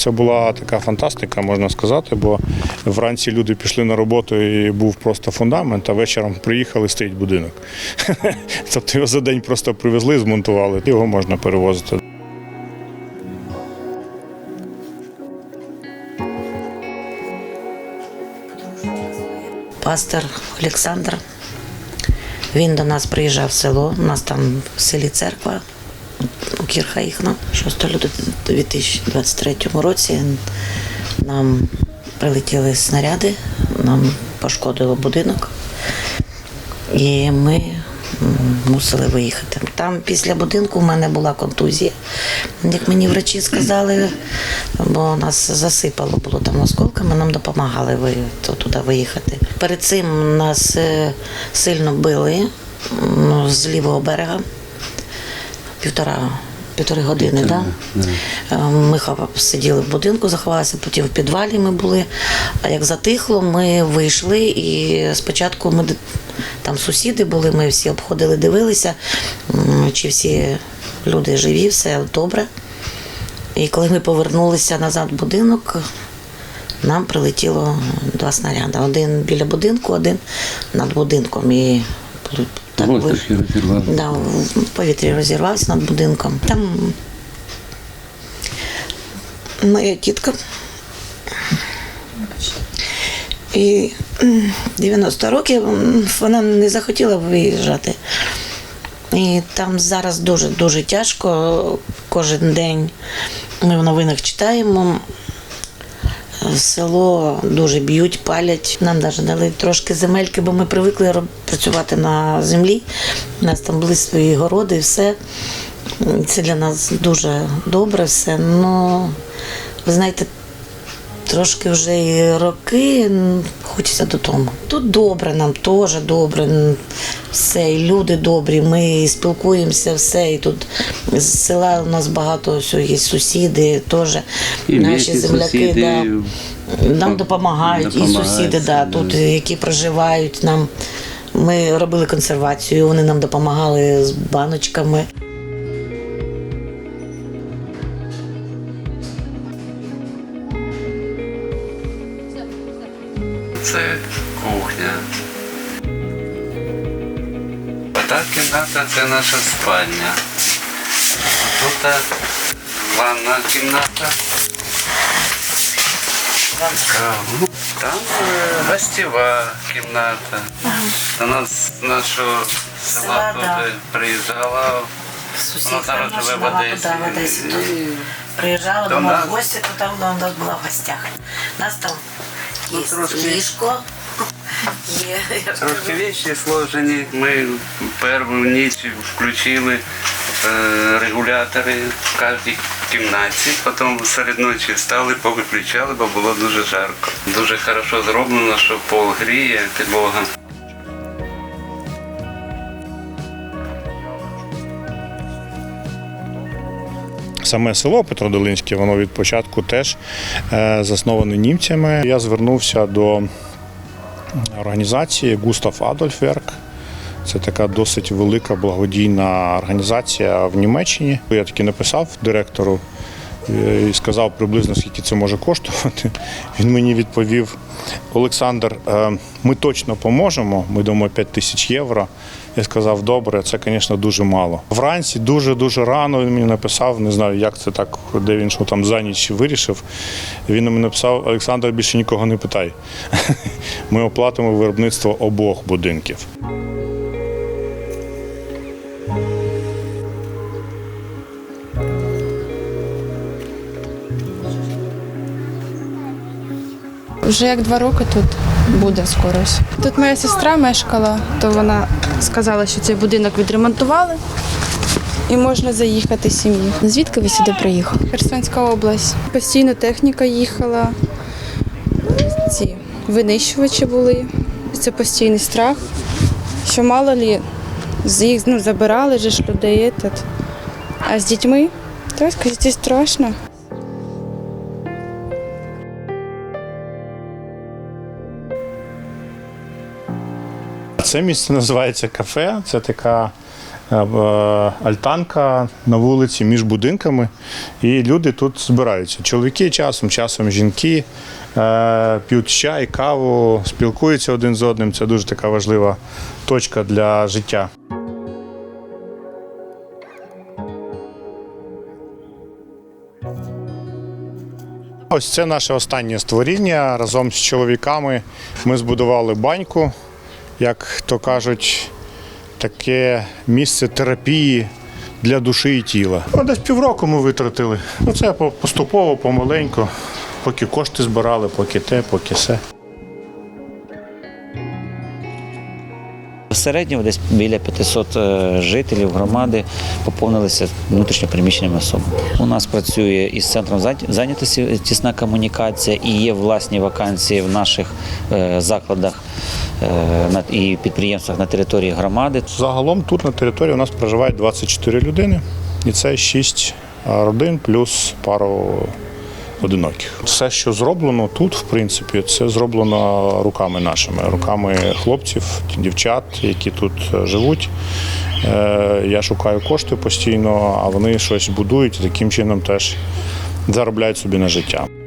Це була така фантастика, можна сказати, бо вранці люди пішли на роботу і був просто фундамент, а вечором приїхали, стоїть будинок. Тобто його за день просто привезли, змонтували, його можна перевозити. пастор Олександр. Він до нас приїжджав в село. У нас там в селі церква у Кірха їхна. 6 лютого 2023 році нам прилетіли снаряди, нам пошкодило будинок. І ми мусили виїхати. Там після будинку в мене була контузія. Як мені врачі сказали, бо нас засипало було там осколками, нам допомагали ви- то- туди виїхати. Перед цим нас е, сильно били м, з лівого берега. Півтора. Півтори години, так? Да? Ми хапа сиділи в будинку, заховалися, потім в підвалі ми були. А як затихло, ми вийшли і спочатку ми там сусіди були, ми всі обходили, дивилися, чи всі люди живі, все добре. І коли ми повернулися назад в будинок, нам прилетіло два снаряди. Один біля будинку, один над будинком. І так Воздух. Да, в повітрі розірвався над будинком. Там моя тітка. І 90 років вона не захотіла виїжджати. І там зараз дуже-дуже тяжко. Кожен день ми в новинах читаємо. Село дуже б'ють, палять. Нам навіть дали трошки земельки, бо ми привикли працювати на землі. У нас там були свої городи, і все. Це для нас дуже добре все. Ну, ви знаєте, трошки вже і роки хочеться додому. Тут добре, нам теж добре, все, і люди добрі, ми спілкуємося, все. І тут з села у нас багато є сусіди, теж І наші земляки. сусіди, да. Нам пом- допомагають, і сусіди, да. тут, які проживають нам. Ми робили консервацію, вони нам допомагали з баночками. Та кімната це наша спальня. Тут е, ванна кімната. Ну, Там е, гостєва кімната. До нас з нашого села е, приїжджала. Вона зараз живе в Одесі. Да, в Одесі. Тут приїжджала До нас в гості, то там у нас була в гостях. У нас там Ну, є ліжко, кажу, сложені. Ми першу ніч включили е, регулятори в кожній кімнаті, потім серед ночі встали, повиключали, бо було дуже жарко. Дуже хорошо зроблено, що пол гріє підлога. Саме село Петродолинське, воно від початку теж е, засноване німцями. Я звернувся до організації Густав Адольфверк. Це така досить велика благодійна організація в Німеччині. Я таки написав директору і сказав приблизно скільки це може коштувати. Він мені відповів: Олександр, е, ми точно поможемо. Ми дамо 5 тисяч євро. Я сказав, добре, це, звісно, дуже мало. Вранці дуже дуже рано він мені написав. Не знаю, як це так, де він що там за ніч вирішив. Він мені написав: Олександр, більше нікого не питай. Ми оплатимо виробництво обох будинків. Вже як два роки тут буде скорось. Тут моя сестра мешкала, то вона сказала, що цей будинок відремонтували і можна заїхати з сім'ї. Звідки ви сюди приїхали? Херсонська область. Постійно техніка їхала, ці винищувачі були. Це постійний страх, що мало лі з їх ну, забирали ж людей. А з дітьми, то скажіть, страшно. Це місце називається кафе. Це така е, альтанка на вулиці між будинками, і люди тут збираються. Чоловіки часом, часом жінки е, п'ють чай, каву, спілкуються один з одним. Це дуже така важлива точка для життя. Ось це наше останнє створіння. Разом з чоловіками ми збудували баньку, як то кажуть, таке місце терапії для душі і тіла. Ну, десь півроку ми витратили. Ну, це поступово, помаленьку, поки кошти збирали, поки те, поки все. В середньому десь біля 500 е, жителів громади поповнилися внутрішньопереміщеними особами. У нас працює із центром зайнятості тісна комунікація і є власні вакансії в наших е, закладах е, і підприємствах на території громади. Загалом тут на території у нас проживають 24 людини, і це 6 родин плюс пару одиноких. Все, що зроблено тут, в принципі, це зроблено руками нашими, руками хлопців, дівчат, які тут е, живуть. Е, Я шукаю кошти постійно, а вони щось будують і таким чином теж заробляють собі на життя.